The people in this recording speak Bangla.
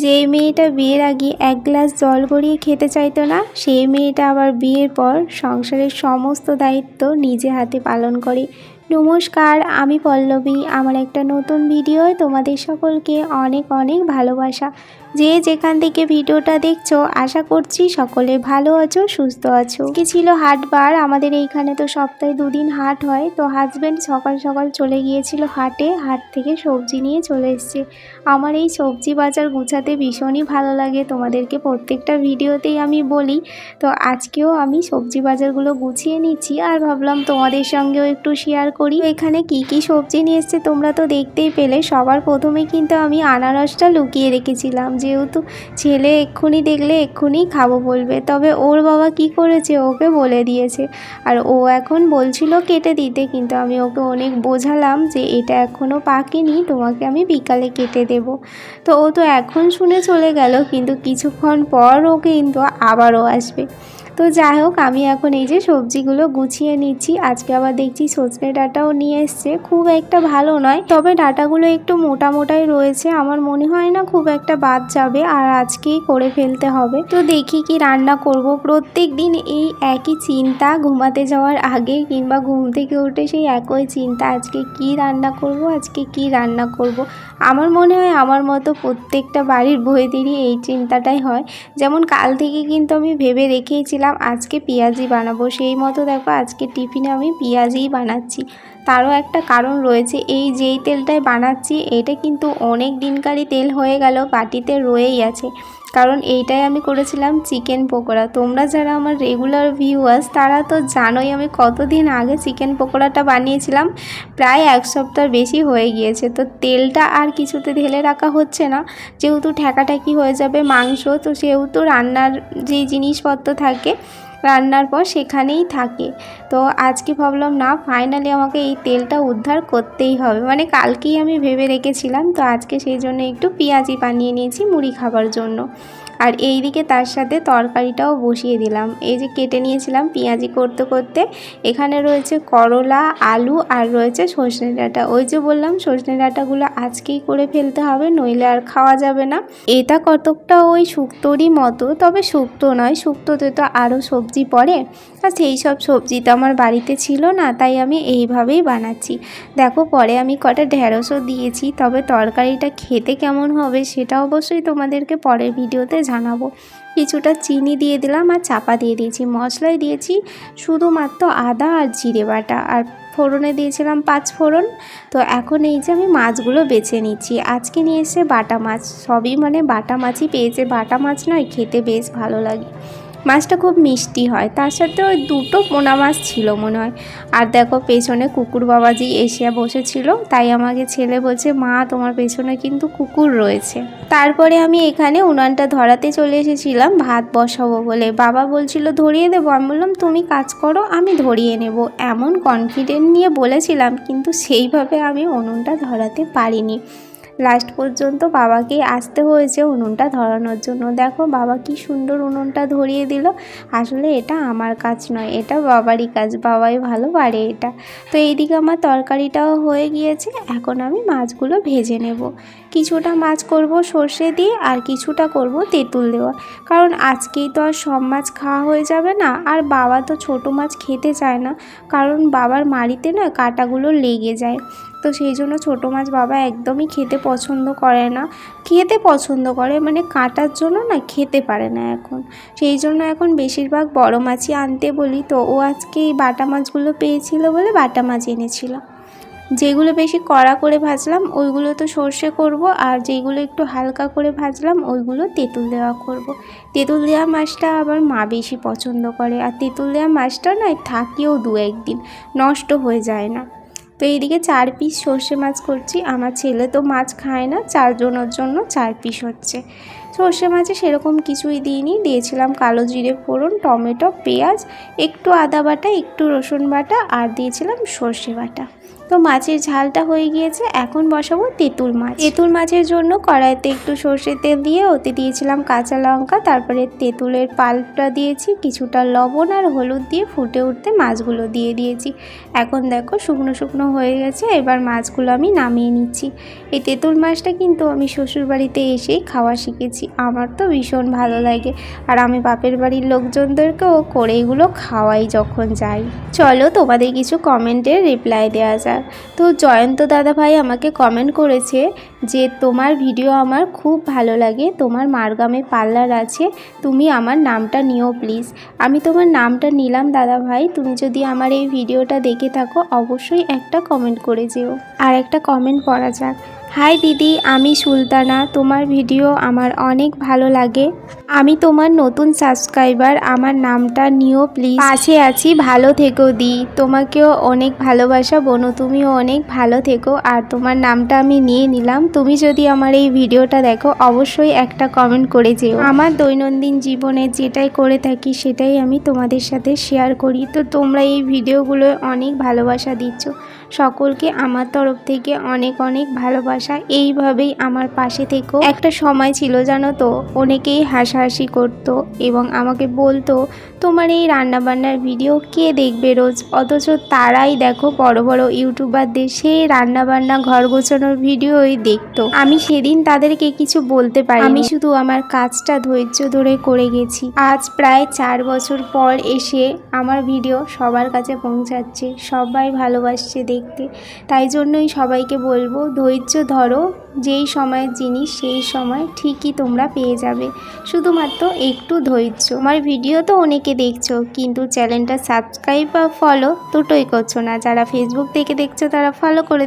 যে মেয়েটা বিয়ের আগে এক গ্লাস জল গড়িয়ে খেতে চাইতো না সেই মেয়েটা আবার বিয়ের পর সংসারের সমস্ত দায়িত্ব নিজে হাতে পালন করে। নমস্কার, আমি পল্লবী। আমার একটা নতুন ভিডিওয় তোমাদের সকলকে অনেক অনেক ভালোবাসা। যে যেখান থেকে ভিডিওটা দেখছ, আশা করছি সকলে ভালো আছো, সুস্থ আছো। কি ছিল হাটবার আমাদের এইখানে তো সপ্তাহে দুদিন হাট হয়, তো হাজব্যান্ড সকাল সকাল চলে গিয়েছিল হাটে, হাট থেকে সবজি নিয়ে চলে এসছে। আমার এই সবজি বাজার গুছাতে ভীষণই ভালো লাগে, তোমাদেরকে প্রত্যেকটা ভিডিওতেই আমি বলি। তো আজকেও আমি সবজি বাজারগুলো গুছিয়ে নিচ্ছি, আর ভাবলাম তোমাদের সঙ্গেও একটু শেয়ার করি। এখানে কি কি সবজি নিয়ে এসছে তোমরা তো দেখতেই পেলে, সবার প্রথমে কিন্তু আমি আনারসটা লুকিয়ে রেখেছিলাম। যেহেতু ছেলে এক্ষুনি দেখলে এক্ষুনি খাব বলবে। তবে ওর বাবা কি করেছে? ওকে বলে দিয়েছে। আর ও এখন বলছিল কেটে দিতে, কিন্তু আমি ওকে অনেক বোঝালাম যে এটা এখনও পাকেনি, তোমাকে আমি বিকালে কেটে দেব। তো ও তো এখন শুনে চলে গেল, কিন্তু কিছুক্ষণ পর ও কিন্তু আবারও আসবে। তো যাই হোক, আমি এখন এই যে সবজিগুলো গুছিয়ে নিচ্ছি। আজকে আবার দেখছি সজনে ডাটাও নিয়ে এসছে। খুব একটা ভালো নয়, তবে ডাটাগুলো একটু মোটা মোটাই রয়েছে। আমার মনে হয় না খুব একটা বাদ যাবে, আর আজকেই করে ফেলতে হবে। তো দেখি কি রান্না করব। প্রত্যেক দিন এই একই চিন্তা, ঘুমাতে যাওয়ার আগে কিংবা ঘুম থেকে উঠে সেই একই চিন্তা, আজকে কি রান্না করব, আজকে কি রান্না করব? আমার মনে হয় আমার মতো প্রত্যেকটা বাড়ির বইদেরই এই চিন্তাটাই হয়। যেমন কাল থেকে কিন্তু আমি ভেবে রেখেছিলাম আজকে পেঁয়াজি বানাবো। সেই মতো দেখো, আজকে টিফিনে আমি পেঁয়াজিই বানাচ্ছি। তারও একটা কারণ রয়েছে, এই যেই তেলটায় বানাচ্ছি, এটা কিন্তু অনেক দিনকারই তেল হয়ে গেল, বাটিতে রয়েই আছে। কারণ এইটাই আমি করেছিলাম চিকেন পকোড়া। তোমরা যারা আমার রেগুলার ভিউয়ার্স তারা তো জানোই আমি কতদিন আগে চিকেন পকোড়াটা বানিয়েছিলাম। প্রায় এক সপ্তাহ বেশি হয়ে গিয়েছে। তো তেলটা আর কিছুতে ঢেলে রাখা হচ্ছে না। যেহেতু ঠেকাঠেকি হয়ে যাবে মাংস, তো সেহেতু রান্নার যে জিনিসপত্র থাকে রান্নার পর সেখানেই থাকে। তো আজকে ভাবলাম, না ফাইনালি আমাকে এই তেলটা উদ্ধার করতেই হবে। মানে কালকেই আমি ভেবে রেখেছিলাম, তো আজকে সেই জন্য একটু পেঁয়াজি বানিয়ে নিয়েছি মুড়ি খাবার জন্য। আর এই দিকে তার সাথে তরকারিটাও বসিয়ে দিলাম। এই যে কেটে নিয়েছিলাম পেঁয়াজি করতে করতে, এখানে রয়েছে করলা, আলু আর রয়েছে সজনে ডাঁটা। ওই যে বললাম সজনে ডাঁটাগুলো আজকেই করে ফেলতে হবে, নইলে আর খাওয়া যাবে না। এটা কতকটা ওই শুক্তোরই মতো, তবে শুক্তো নয়, শুক্তোতে তো আরও সবজি পড়ে। আর সেই সব সবজি তো আমার বাড়িতে ছিল না, তাই আমি এইভাবেই বানাচ্ছি। দেখো পরে আমি কটা ঢ্যাঁড়সও দিয়েছি, তবে তরকারিটা খেতে কেমন হবে সেটা অবশ্যই তোমাদেরকে পরের ভিডিওতে জানাব। কিছুটা চিনি দিয়ে দিলাম আর চাপা দিয়ে দিয়েছি। মশলায় দিয়েছি শুধুমাত্র আদা আর জিরে বাটা। আর ফোড়নে দিয়েছিলাম পাঁচ ফোড়ন। তো এখন এই যে আমি মাছগুলো বেছে নিচ্ছি। আজকে নিয়ে এসে বাটা মাছ। সবই মানে বাটা মাছই পেয়েছে। বাটা মাছ নয়, খেতে বেশ ভালো লাগে। মাছটা খুব মিষ্টি হয়। তার সাথে ওই দুটো পোনা মাছ ছিল মনে হয়। আর দেখো পেছনে কুকুর বাবাজি এসে বসেছিল। তাই আমাকে ছেলে বলছে, মা, তোমার পেছনে কিন্তু কুকুর রয়েছে। তারপরে আমি এখানে উনানটা ধরাতে চলে এসেছিলাম, ভাত বসাবো বলে। বাবা বলছিল, ধরিয়ে দেবো। আমি বললাম, তুমি কাজ করো, আমি ধরিয়ে নেব। এমন কনফিডেন্ট নিয়ে বলেছিলাম, কিন্তু সেইভাবে আমি উনুনটা ধরাতে পারিনি। লাস্ট পর্যন্ত বাবাকে আসতে হয়েছে উনুনটা ধরানোর জন্য। দেখো বাবা কি সুন্দর উনুনটা ধরিয়ে দিল। আসলে এটা আমার কাজ নয়, এটা বাবারই কাজ, বাবাই ভালো পারে এটা। তো এইদিকে আমার তরকারিটাও হয়ে গিয়েছে, এখন আমি মাছগুলো ভেজে নেব। কিছুটা মাছ করব সর্ষে দিয়ে আর কিছুটা করব তেঁতুল দেওয়া। কারণ আজকেই তো আর সব মাছ খাওয়া হয়ে যাবে না, আর বাবা তো ছোট মাছ খেতে চায় না। কারণ বাবার মাড়িতে না কাঁটাগুলো লেগে যায়। তো সেই জন্য ছোটো মাছ বাবা একদমই খেতে পছন্দ করে না। খেতে পছন্দ করে মানে কাটার জন্য না খেতে পারে না এখন। সেই জন্য এখন বেশিরভাগ বড় মাছই আনতে বলি। তো ও আজকে এই বাটা মাছগুলো পেয়েছিল বলে বাটা মাছ এনেছিল। যেগুলো বেশি কড়া করে ভাজলাম, ওইগুলো তো সর্ষে করব, আর যেগুলো একটু হালকা করে ভাজলাম, ওইগুলো তেঁতুল দেওয়া করব। তেঁতুল দেওয়া মাছটা আবার মা বেশি পছন্দ করে, আর তেঁতুল দেওয়া মাছটা নয়, থাকিও দু একদিন, নষ্ট হয়ে যায় না তো এইদিকে চার পিস সর্ষে মাছ করছি, আমার ছেলে তো মাছ খায় না, চারজনের জন্য চার পিস হচ্ছে সর্ষে মাছে সেরকম কিছুই দিইনি। দিয়েছিলাম কালো জিরে ফোড়ন, টমেটো, পেঁয়াজ, একটু আদা বাটা, একটু রসুন বাটা আর দিয়েছিলাম সর্ষে বাটা। তো মাছের ঝালটা হয়ে গিয়েছে, এখন বসাবো তেঁতুল মাছ। তেঁতুল মাছের জন্য কড়াইতে একটু সর্ষের তেল দিয়ে ওতে দিয়েছিলাম কাঁচা লঙ্কা, তারপরে তেঁতুলের পাল্পটা দিয়েছি, কিছুটা লবণ আর হলুদ দিয়ে ফুটে উঠতে মাছগুলো দিয়ে দিয়েছি। এখন দেখো শুকনো শুকনো হয়ে গেছে, এবার মাছগুলো আমি নামিয়ে নিচ্ছি। এই তেঁতুল মাছটা কিন্তু আমি শ্বশুরবাড়িতে এসেই খাওয়া শিখেছি। আমার তো ভীষণ ভালো লাগে। আর আমি বাপের বাড়ির লোকজনদেরকেও করে এগুলো খাওয়াই যখন যাই। চলো তোমাদের কিছু কমেন্টের রিপ্লাই দেওয়া যাক। তো জয়ন্ত দাদা ভাই আমাকে কমেন্ট করেছে যে, তোমার ভিডিও আমার খুব ভালো লাগে। তোমার মারগামে পার্লার আছে। তুমি আমার নামটা নিও প্লিজ আমি তোমার নামটা নিলাম দাদা ভাই। তুমি যদি আমার এই ভিডিওটা দেখে থাকো, অবশ্যই একটা কমেন্ট করে যেও। আর একটা কমেন্ট পড়া যাক। হাই দিদি আমি সুলতানা। তোমার ভিডিও আমার অনেক ভালো লাগে। আমি তোমার নতুন সাবস্ক্রাইবার আমার নামটা নিও প্লিজ পাশে আছি, ভালো থেকো দি। তোমাকেও অনেক ভালোবাসা বোনো, তুমিও অনেক ভালো থেকো। আর তোমার নামটা আমি নিয়ে নিলাম। তুমি যদি আমার এই ভিডিওটা দেখো, অবশ্যই একটা কমেন্ট করে যেও। আমার দৈনন্দিন জীবনে যেটাই করে থাকি, সেটাই আমি তোমাদের সাথে শেয়ার করি। তো তোমরা এই ভিডিওগুলো অনেক ভালোবাসা দিচ্ছ। সকলকে আমার তরফ থেকে অনেক অনেক ভালোবাসা। এইভাবেই আমার পাশে থেকো। একটা সময় ছিল জানো তো, অনেকেই হাসাহাসি করতো এবং আমাকে বলতো, তোমার এই রান্নাবান্নার ভিডিও কে দেখবে রোজ? অথচ তারাই দেখো বড় বড় ইউটিউবারদের সেই রান্নাবান্না ঘর গোছানোর ভিডিওই দেখতো। আমি সেদিন তাদেরকে কিছু বলতে পারি আমি শুধু আমার কাজটা ধৈর্য ধরে করে গেছি। আজ প্রায় চার বছর পর এসে আমার ভিডিও সবার কাছে পৌঁছাচ্ছে। সবাই ভালোবাসছে দেখতে। তাই জন্যই সবাইকে বলব, ধৈর্য ধরো যেই সময়ের জিনিস, সেই সময় ঠিকই তোমরা পেয়ে যাবে। শুধুমাত্র একটু ধৈর্য। আমার ভিডিও তো অনেকে দেখছ, কিন্তু চ্যানেলটা সাবস্ক্রাইব বা ফলো দুটোই করছ না। যারা ফেসবুক থেকে দেখছ, তারা ফলো করে